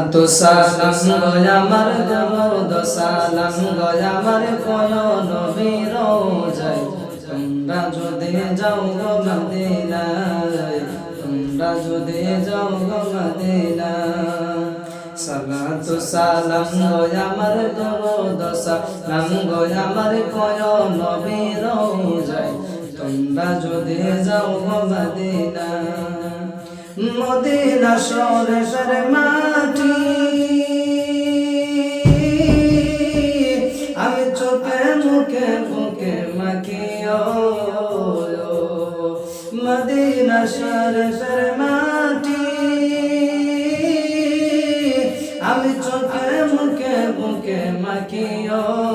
সালাত সালাম গয় আমার দরদ সালাম গয় আমার কয় নবীর যায় তোমরা যদি যাও গো মদিনায়, তোমরা যদি যাও গো মদিনায়। সালাত সালাম গয় আমার দরদ সালাম গয় আমার কয় নবীর যায় তোমরা যদি যাও গো মদিনায়। মদিনা সরে সরে মাটি। আমি চোখে মুখে মুখে মাখিও। মদিনা সরে সরে মাটি। আমি চোখে মুখে মুখে মাখিও।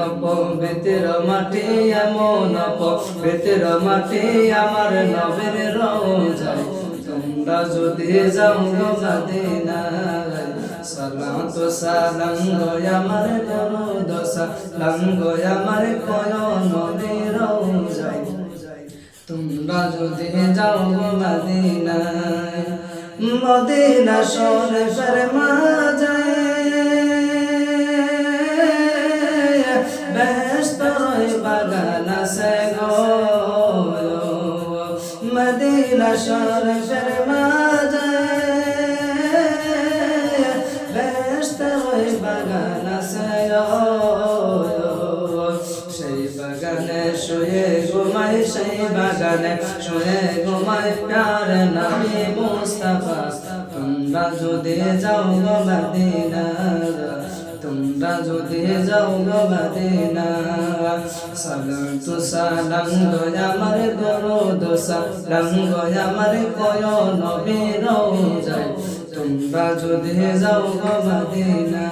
এমন পবিত্র মাটি, এমন পবিত্র মাটি, আমার নবের রোজায়। তোমরা যদি যাও গো মদিনায় সালাম তো সালাম গো আমার দরুদ সালাম গো আমার কয় নবের রোজায়। তোমরা যদি যাও গো মদিনায়, মদিনা সরে সরে ব্যস্ত রই বাগান আছে গো মদিনা সরে সরে মাজায় ব্যস্ত রই বাগান আছে সেই বাগানে শুয়ে ঘুমাই, সেই বাগানে শুয়ে ঘুমাই, প্যার নামে মুস্তাফা। তোমরা যদি যাও গো মদিনা যদি যাও গবাদে না সালাম তো সালাম গো আমার দোসা রাম গো আমার কয় নবীর যায় তোমরা যদি যাও গবাদে মদিনা